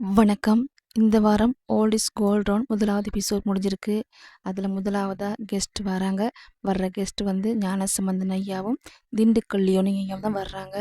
வணக்கம். இந்த வாரம் ஓல்ட் இஸ் கோல்ட் ரவுண்ட் முதலாவது எபிசோட் முடிஞ்சிருக்கு. அதில் முதலாவதாக கெஸ்ட் வராங்க. வர்ற கெஸ்ட் வந்து ஞானசம்பந்தன் ஐயாவும் திண்டுக்கல் லியோனி ஐயாவும் தான் வர்றாங்க.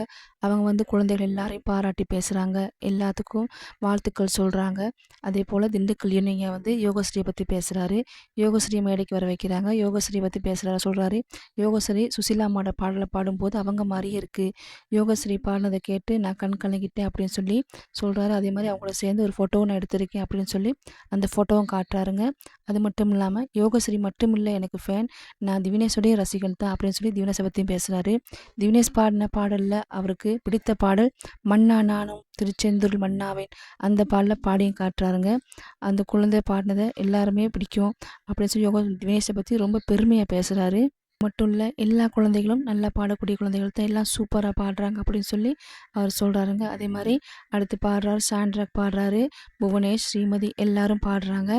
அவங்க வந்து குழந்தைகள் எல்லாரையும் பாராட்டி பேசுகிறாங்க எல்லாத்துக்கும் வாழ்த்துக்கள் சொல்கிறாங்க அதே போல் திண்டுக்கல் லியோனி ஐயா வந்து யோகஸ்ரீயை பற்றி பேசுகிறாரு யோகஸ்ரீ மேடைக்கு வர வைக்கிறாங்க. யோகஸ்ரீ பற்றி பேசுகிறாரு சொல்கிறாரு யோகஸ்ரீ சுசிலா அம்மாவோட பாடலை பாடும்போது அவங்க மாதிரியே இருக்குது யோகஸ்ரீ பாடினதை கேட்டு நான் கண் கலங்கிட்டேன் அப்படின்னு சொல்லி சொல்கிறாரு அதே மாதிரி அவங்கள சேர்ந்து ஒரு ஃபோட்டோவும் நான் எடுத்திருக்கேன் அப்படின்னு சொல்லி அந்த ஃபோட்டோவும் காட்டுறாருங்க. அது மட்டும் இல்லாமல் யோகஸ்ரீ மட்டும் இல்லை எனக்கு ஃபேன் நான் திவினேஷுடைய ரசிகன் தான் அப்படின்னு சொல்லி திவினேஷை பற்றியும் பேசுகிறாரு திவினேஷ் பாடின பாடலில் அவருக்கு பிடித்த பாடல் மன்னா நானும் திருச்செந்தூர் மன்னாவேன் அந்த பாடலில் பாடியும் காட்டுறாருங்க. அந்த குழந்தை பாடினதை எல்லாருமே பிடிக்கும் அப்படின்னு சொல்லி யோகா திவினேஷை பற்றி ரொம்ப பெருமையாக பேசுகிறாரு மட்டும் இல்லை எல்லா குழந்தைகளும் நல்லா பாடக்கூடிய குழந்தைகள் தான் எல்லாம் சூப்பராக பாடுறாங்க அப்படின்னு சொல்லி அவர் சொல்கிறாருங்க அதே மாதிரி அடுத்து பாடுறாரு சாண்ட்ராக் பாடுறாரு. புவனேஷ் ஸ்ரீமதி எல்லாரும் பாடுறாங்க.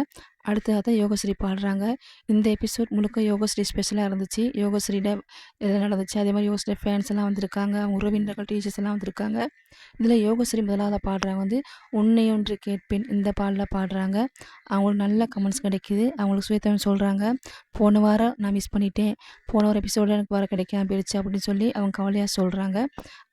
அடுத்ததாக தான் யோகஸ்ரீ பாடுறாங்க. இந்த எபிசோட் முழுக்க யோகஸ்ரீ ஸ்பெஷலாக இருந்துச்சு. யோகஸ்ரீட எதாவது நடந்துச்சு? அதே மாதிரி யோகஸ்ரீ ஃபேன்ஸ் எல்லாம் வந்திருக்காங்க. அவங்க உறவினர்கள் டீச்சர்ஸ் எல்லாம் வந்திருக்காங்க. இதில் யோகஸ்ரீ முதலாவது பாடுறாங்க வந்து உன்னை ஒன்று கேட்பேன். இந்த பாடலில் பாடுறாங்க. அவங்களுக்கு நல்ல கமெண்ட்ஸ் கிடைக்கிது. அவங்களுக்கு சுயத்தவன் சொல்கிறாங்க போன வாரம் நான் மிஸ் பண்ணிட்டேன். போன வாரம் எபிசோடு எனக்கு வர கிடைக்காம போயிடுச்சு அப்படின்னு சொல்லி அவங்க கவலையாக சொல்கிறாங்க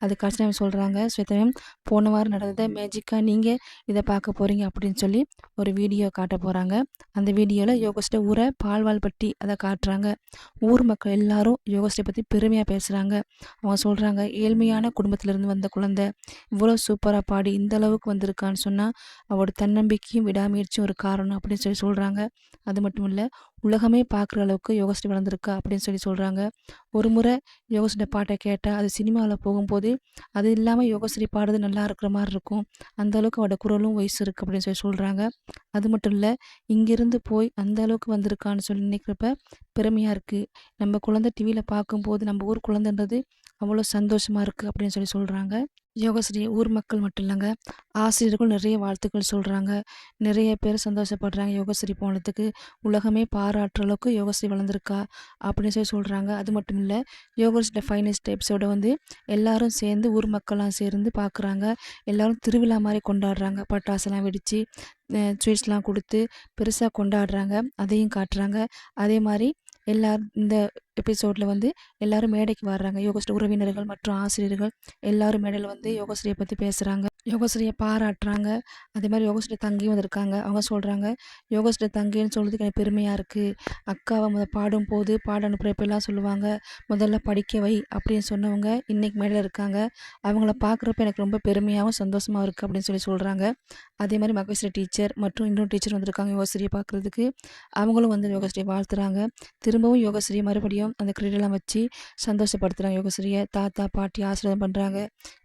அதுக்கு அடுத்து சொல்கிறாங்க சுயத்தவன் போன வாரம் நடந்ததை மேஜிக்காக நீங்கள் இதை பார்க்க போகிறீங்க அப்படின்னு சொல்லி ஒரு வீடியோ காட்ட போகிறாங்க அந்த வீடியோவில் யோகஸ்டே ஊரை பால்வால்பட்டி அதை காட்டுறாங்க. ஊர் மக்கள் எல்லாரும் யோகஸ்டே பற்றி பெருமையாக பேசுகிறாங்க அவங்க சொல்கிறாங்க ஏழ்மையான குடும்பத்திலேருந்து வந்த குழந்தை இவ்வளோ சூப்பராக பாடி இந்த அளவுக்கு வந்திருக்கான்னு சொன்னால் அவரோட தன்னம்பிக்கையும் விடாமுயற்சியும் ஒரு காரணம் அப்படின்னு சொல்லி சொல்கிறாங்க அது மட்டும் இல்லை உலகமே பார்க்குற அளவுக்கு யோகஸ்டே வளர்ந்துருக்கா அப்படின்னு சொல்லி சொல்கிறாங்க ஒரு முறை யோகஸ்ரீட பாட்டை கேட்டால் அது சினிமாவில் போகும்போது அது இல்லாமல் யோகஸ்ரீ பாடுறது நல்லா இருக்கிற மாதிரி இருக்கும். அந்தளவுக்கு அவட குரலும் வயசு இருக்குது அப்படின்னு சொல்லி சொல்கிறாங்க அது மட்டும் இல்லை இங்கேருந்து போய் அந்த அளவுக்கு வந்திருக்கான்னு சொல்லி நினைக்கிறப்ப பெருமையாக இருக்குது நம்ம குழந்தை டிவியில் பார்க்கும்போது நம்ம ஊர் குழந்தைன்றது அவ்வளோ சந்தோஷமாக இருக்குது அப்படின்னு சொல்லி சொல்கிறாங்க யோகஸ்ரீ ஊர் மக்கள் மட்டும் இல்லைங்க. ஆசிரியர்கள் நிறைய வாழ்த்துக்கள் சொல்கிறாங்க நிறைய பேர் சந்தோஷப்படுறாங்க யோகஸ்ரீ போனதுக்கு. உலகமே பாராட்டுற அளவுக்கு யோகஸ்ரீ வளர்ந்துருக்கா அப்படின்னு சொல்லி சொல்கிறாங்க அது மட்டும் இல்லை யோகஸ்ரீ ஃபைனஸ்ட் எபிசோட வந்து எல்லாரும் சேர்ந்து ஊர் மக்கள்லாம் சேர்ந்து பார்க்குறாங்க எல்லோரும் திருவிழா மாதிரி கொண்டாடுறாங்க. பட்டாசுலாம் வெடித்து ஸ்வீட்ஸ்லாம் கொடுத்து பெருசாக கொண்டாடுறாங்க. அதையும் காட்டுறாங்க. அதே மாதிரி எல்லாரும் இந்த எபிசோடில் வந்து எல்லோரும் மேடைக்கு வர்றாங்க. யோகஸ்ரீ உறவினர்கள் மற்றும் ஆசிரியர்கள் எல்லாரும் மேடையில் வந்து யோகஸ்ரீயை பற்றி பேசுகிறாங்க யோகாசிரியை பாராட்டுறாங்க. அதே மாதிரி யோகஸ்ரீ தங்கியும் வந்திருக்காங்க. அவங்க சொல்கிறாங்க யோகஸ்ரீ தங்கின்னு சொல்கிறதுக்கு எனக்கு பெருமையாக இருக்குது அக்காவை முத பாடும் போது பாட அனுப்புகிறப்பெல்லாம் சொல்லுவாங்க முதல்ல படிக்க வை அப்படின்னு சொன்னவங்க இன்றைக்கி மேலே இருக்காங்க. அவங்கள பார்க்குறப்ப எனக்கு ரொம்ப பெருமையாகவும் சந்தோஷமாக இருக்குது அப்படின்னு சொல்லி சொல்கிறாங்க அதே மாதிரி மகேஸ்வரி டீச்சர் மற்றும் இன்னொரு டீச்சர் வந்திருக்காங்க யோகஸ்ரீயை பார்க்குறதுக்கு அவங்களும் வந்து யோகாசிரியை வாழ்த்துறாங்க. திரும்பவும் யோகாசிரியை மறுபடியும் அந்த கிரீடெல்லாம் வச்சு சந்தோஷப்படுத்துகிறாங்க யோகாசிரியை தாத்தா பாட்டி ஆசீர்வாதம் பண்ணுறாங்க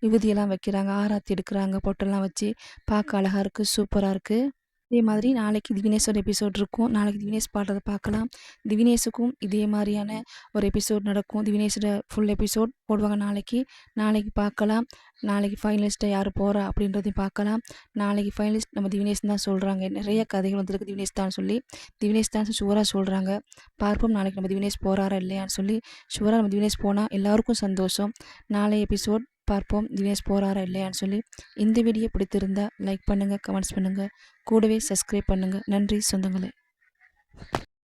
விபூதியெல்லாம் வைக்கிறாங்க ஆராத்தி எடுக்கிறாங்க. பொட்டெல்லாம் வச்சு பார்க்க அழகாக இருக்குது சூப்பராக இருக்குது இதே மாதிரி நாளைக்கு திவினேஷோட எபிசோட் இருக்கும். நாளைக்கு திவினேஷ் பாடுறதை பார்க்கலாம். திவினேஷுக்கும் இதே மாதிரியான ஒரு எபிசோட் நடக்கும். திவினேஷோட ஃபுல் எபிசோட் போடுவாங்க நாளைக்கு. நாளைக்கு பார்க்கலாம். நாளைக்கு ஃபைனலிஸ்ட்டை யார் போகிறா அப்படின்றதையும் பார்க்கலாம். நாளைக்கு ஃபைனலிஸ்ட் நம்ம திவினேஷ் தான் சொல்கிறாங்க நிறைய கதைகள் வந்துருக்கு திவினேஷ் தான் சொல்லி. திவினேஷ் தான் ஷுவராக சொல்கிறாங்க பார்ப்போம் நாளைக்கு நம்ம திவினேஷ் போகிறாரா இல்லையான்னு சொல்லி. ஷுவராக நம்ம திவினேஷ் போனால் எல்லாருக்கும் சந்தோஷம். நாளை எபிசோட் பார்ப்போம். தினேஷ் போகிறாரா இல்லையான்னு சொல்லி இந்த வீடியோ பிடித்திருந்தால் லைக் பண்ணுங்கள் கமெண்ட்ஸ் பண்ணுங்கள் கூடவே சப்ஸ்கிரைப் பண்ணுங்கள் நன்றி சொந்தங்களே.